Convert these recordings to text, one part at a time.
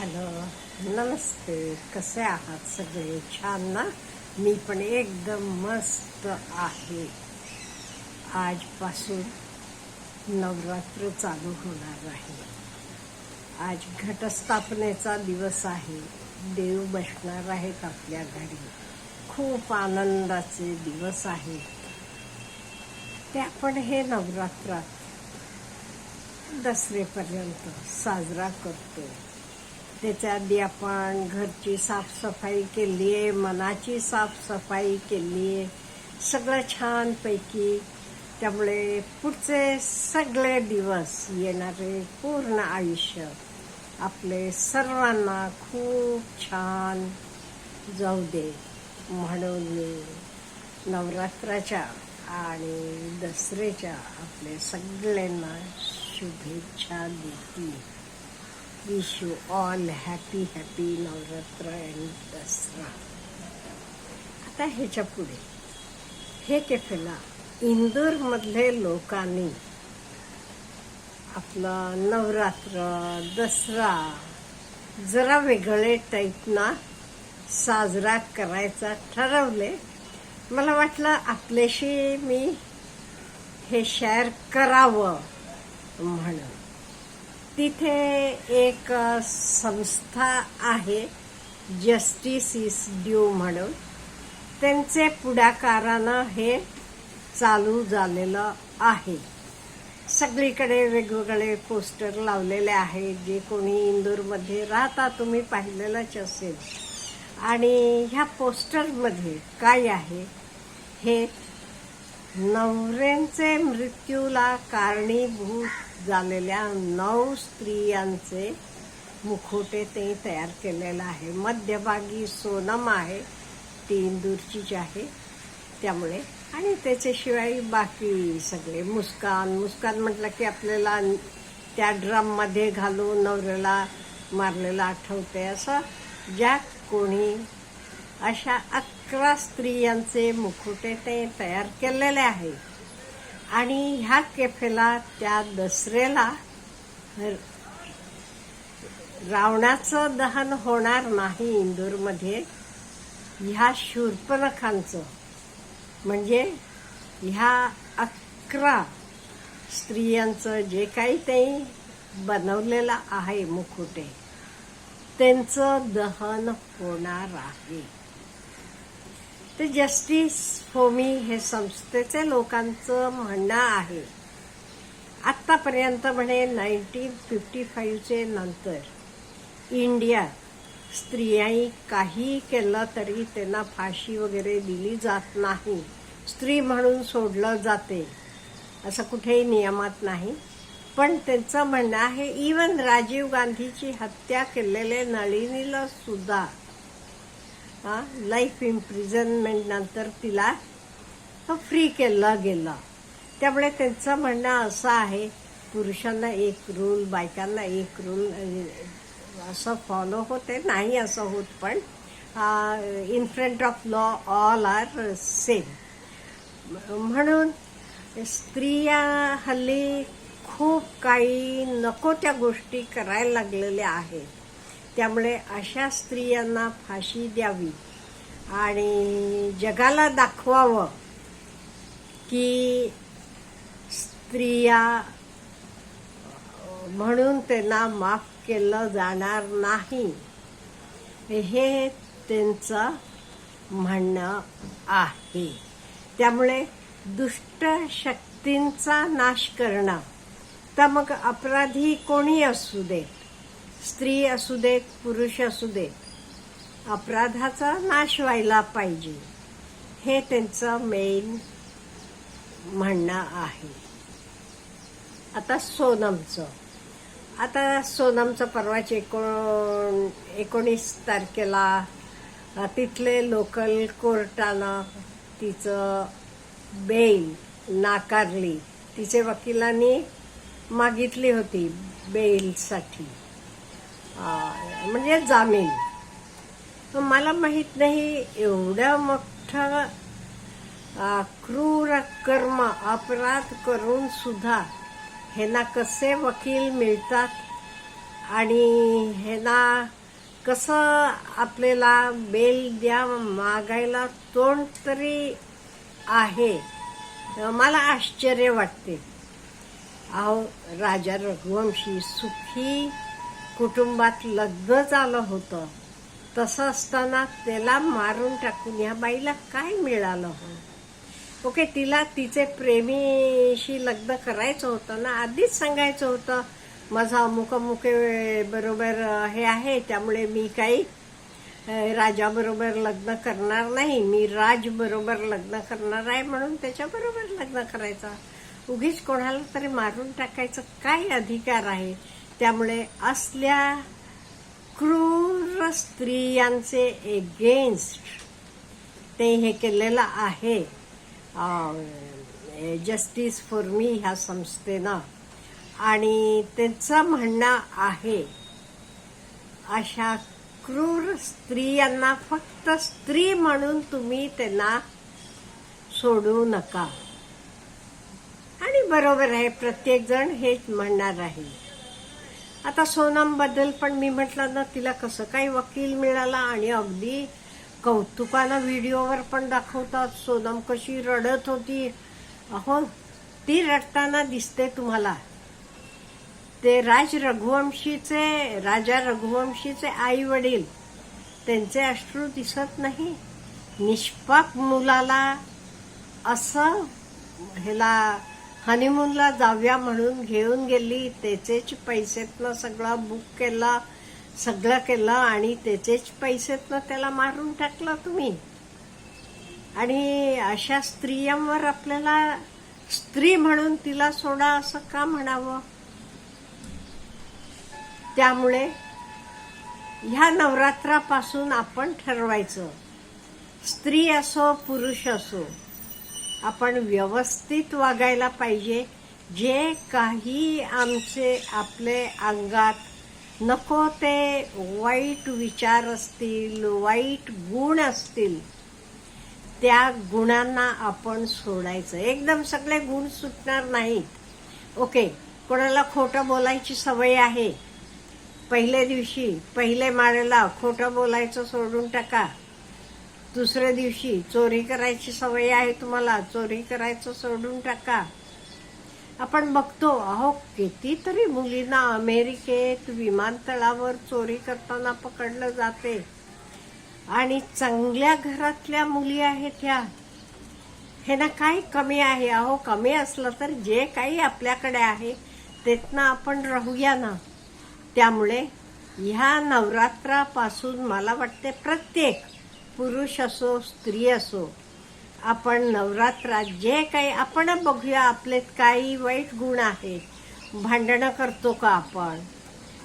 Hello नमस्ते. कसे आहात सगळे? छान ना? मी पण एकदम मस्त आहे. आजपासून नवरात्र चालू होणार आहे. आज घटस्थापनेचा दिवस आहे. देव बसणार आहेत आपल्या घरी. खूप आनंदाचे दिवस आहेत ते आपण हे नवरात्रात दसरेपर्यंत साजरा करतो. त्याच्या आधी आपण घरची साफसफाई केली आहे मनाची साफसफाई केली आहे. सगळं छानपैकी. त्यामुळे पुढचे सगळे दिवस येणारे पूर्ण आयुष्य आपले सर्वांना खूप छान जाऊ दे म्हणून मी नवरात्राच्या आणि दसऱ्याच्या आपले सगळ्यांना शुभेच्छा देते. Wish you all happy happy Navratri and Dussehra. आता ह्याच्या पुढे. हे केफेला इंदूरमधले लोकांनी आपलं नवरात्र दसरा जरा वेगळे टाईपना साजरा करायचा ठरवले. मला वाटलं आपल्याशी मी हे शेअर करावं म्हणून. तिथे एक संस्था आहे जस्टिस इज ड्यू म्हणून. त्यांचे पुढाकारानं हे चालू झालेलं आहे. सगळीकडे वेगवेगळे पोस्टर लावलेले आहेत जे कोणी इंदूरमध्ये राहता तुम्ही पाहिलेलंच असेल. आणि ह्या पोस्टरमध्ये काय आहे हे नवऱ्यांचे मृत्यूला कारणीभूत झालेल्या नऊ स्त्रियांचे मुखोटे ते तयार केलेलं आहे. मध्यभागी सोनम आहे ती इंदूरचीच आहे त्यामुळे. आणि त्याच्याशिवाय बाकी सगळे मुस्कान मुस्कान म्हटलं की आपल्याला त्या ड्रममध्ये घालून नवऱ्याला मारलेलं आठवते असं ज्या कोणी अशा अकरा स्त्रियांचे मुखुटे ते तयार केलेले आहे आणि ह्या केफेला त्या दसऱ्याला रावणाचं दहन होणार नाही इंदूरमध्ये. ह्या शूर्पणखांचं म्हणजे ह्या अकरा स्त्रियांचं जे काही ते बनवलेलं आहे मुखुटे त्यांचं दहन होणार आहे. ते जस्टिस फोमी हे संस्थेचे लोकांचं म्हणणं आहे. आत्तापर्यंत म्हणे नाईन्टीन फिफ्टी फाईव्हचे नंतर इंडिया स्त्रियांनी काही केलं तरी त्यांना फाशी वगैरे दिली जात नाही. स्त्री म्हणून सोडलं जाते. असं कुठेही नियमात नाही. पण त्यांचं म्हणणं आहे इवन राजीव गांधीची हत्या केलेले नळिनीला सुद्धा लाईफ इम्प्रिझनमेंट नंतर तिला फ्री केलं गेलं. त्यामुळे त्यांचं म्हणणं असं आहे पुरुषांना एक रूल बायकांना एक रूल असं फॉलो होते नाही असं होत पण in front of law all are same म्हणून स्त्रिया हल्ली खूप काही नको त्या गोष्टी करायला लागलेल्या आहेत. त्यामुळे अशा स्त्रियांना फाशी द्यावी. आणि जगाला दाखवावं की स्त्रिया म्हणून त्यांना माफ केलं जाणार नाही. हे त्यांचं म्हणणं आहे. त्यामुळे दुष्ट शक्तींचा नाश करणं. तर मग अपराधी कोणी असू दे? स्त्री असू देत पुरुष असू दे अपराधाचा नाश व्हायला पाहिजे हे त्यांचं मेन म्हणणं आहे. आता सोनमचं. आता सोनमचं परवाच एकोण एकोणीस तारखेला तिथले लोकल कोर्टानं तिचं बेल नाकारली. तिचे वकिलांनी मागितली होती बेलसाठी म्हणजे जामीन. मला माहीत नाही एवढं मोठं क्रूर कर्म अपराध करून सुद्धा ह्यांना कसे वकील मिळतात आणि ह्यांना कसं आपल्याला बेल द्या मागायला तोंड तरी आहे. मला आश्चर्य वाटते. अहो राजा रघुवंशी सुखी कुटुंबात लग्न झालं होतं. तसं असताना त्याला मारून टाकून ह्या बाईला काय मिळालं हो ओके तिला तिचे प्रेमीशी लग्न करायचं होतं ना आधीच सांगायचं होतं माझा अमुक अमुक बरोबर हे आहे त्यामुळे मी काही राजाबरोबर लग्न करणार नाही मी राज बरोबर लग्न करणार आहे म्हणून त्याच्याबरोबर लग्न करायचं. उगीच कोणाला तरी मारून टाकायचं काय अधिकार आहे? त्यामुळे असल्या क्रूर स्त्रियांचे एगेन्स्ट ते हे केलेलं आहे. जस्टिस फॉर मी ह्या संस्थेनं. आणि त्यांचं म्हणणं आहे अशा क्रूर स्त्रियांना फक्त स्त्री म्हणून तुम्ही त्यांना सोडू नका. आणि बरोबर आहे प्रत्येक जण हेच म्हणणार आहे. आता सोनमबद्दल पण मी म्हटलं ना तिला कसं काही वकील मिळाला आणि अगदी कौतुकानं व्हिडिओवर पण दाखवतात सोनम कशी रडत होती. अहो ती रडताना दिसते तुम्हाला. ते राज रघुवंशीचे राजा रघुवंशीचे आई वडील त्यांचे अश्रू दिसत नाही. निष्पाप मुलाला असं ह्याला हनीमूनला जाऊया म्हणून घेऊन गेली. त्याचेच पैसेतनं सगळं बुक केला सगळं केलं आणि त्याचेच पैसेतनं त्याला मारून टाकलं तुम्ही. आणि अशा स्त्रियांवर आपल्याला स्त्री म्हणून तिला सोडा असं का म्हणावं? त्यामुळे ह्या नवरात्रापासून आपण ठरवायचं. स्त्री असो पुरुष असो. आपण व्यवस्थित वागायला पाहिजे. जे काही आमचे आपले अंगात नको ते वाईट विचार असतील वाईट गुण असतील त्या गुणांना आपण सोडायचं. एकदम सगळे गुण सुटणार नाहीत. ओके कोणाला खोटं बोलायची सवय आहे? पहिल्या दिवशी पहिले माळेला खोटं बोलायचं सोडून टाका. दुसऱ्या दिवशी चोरी करायची सवय आहे तुम्हाला चोरी करायचं सोडून टाका. आपण बघतो अहो कितीतरी मुलींना अमेरिकेत विमानतळावर चोरी करताना पकडलं जाते. आणि चांगल्या घरातल्या मुली आहेत ह्या. हे ना काय कमी आहे? अहो कमी असलं तर जे काही आपल्याकडे आहे तेथनं आपण राहूया ना. त्यामुळे ह्या नवरात्रापासून मला वाटते प्रत्येक पुरुष असो स्त्री असो आपण नवरात्रात जे काही आपण बघूया आपले काही वाईट गुण आहेत भांडणं करतो का आपण?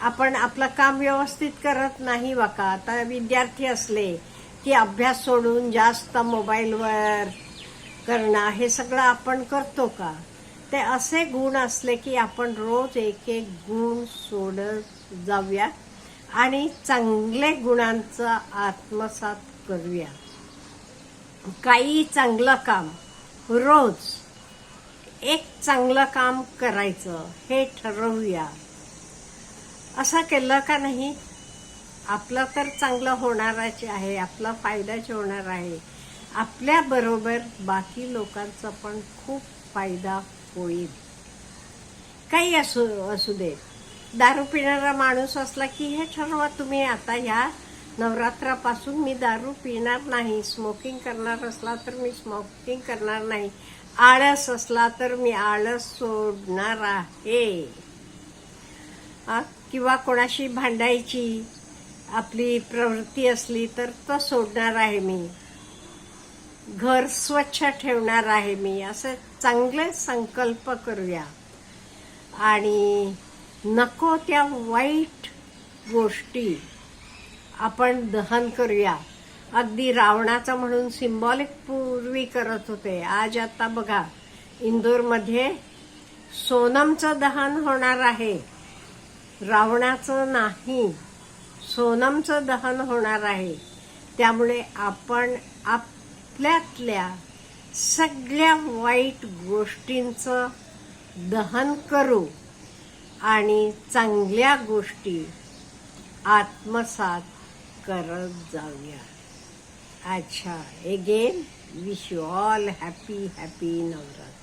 आपण आपलं काम व्यवस्थित करत नाही बघा आता विद्यार्थी असले की अभ्यास सोडून जास्त मोबाईलवर करणं हे सगळं आपण करतो का? ते असे गुण असले की आपण रोज एक एक गुण सोडत जाऊया. आणि चांगले गुणांचा आत्मसात करूया. काही चांगलं काम रोज एक चांगलं काम करायचं हे ठरवूया. असं केलं का नाही? आपलं तर चांगलं होणारच आहे आपला फायदाच होणार आहे. आपल्याबरोबर बाकी लोकांचा पण खूप फायदा होईल. काही असू असू दे. दारू पिणारा माणूस असला की हे ठरवा तुम्ही आता ह्या नवरात्रापासून मी दारू पिणार नाही. स्मोकिंग करणार असला तर मी स्मोकिंग करणार नाही. आळस असला तर मी आळस सोडणार आहे. किंवा कोणाशी भांडायची आपली प्रवृत्ती असली तर तो सोडणार आहे मी. घर स्वच्छ ठेवणार आहे मी. असे चांगले संकल्प करूया. आणि नको त्या वाईट गोष्टी. आपण दहन करूया. अगदी रावणाचा म्हणून सिम्बॉलिक पूर्वी करत होते. आज आता बघा इंदोरमध्ये सोनमचं दहन होणार आहे. रावणाचं नाही सोनमचं दहन होणार आहे. त्यामुळे आपण आपल्यातल्या सगळ्या वाईट गोष्टींचं दहन करू आणि चांगल्या गोष्टी आत्मसात करत जाऊया. अच्छा again wish you all happy happy Navratri.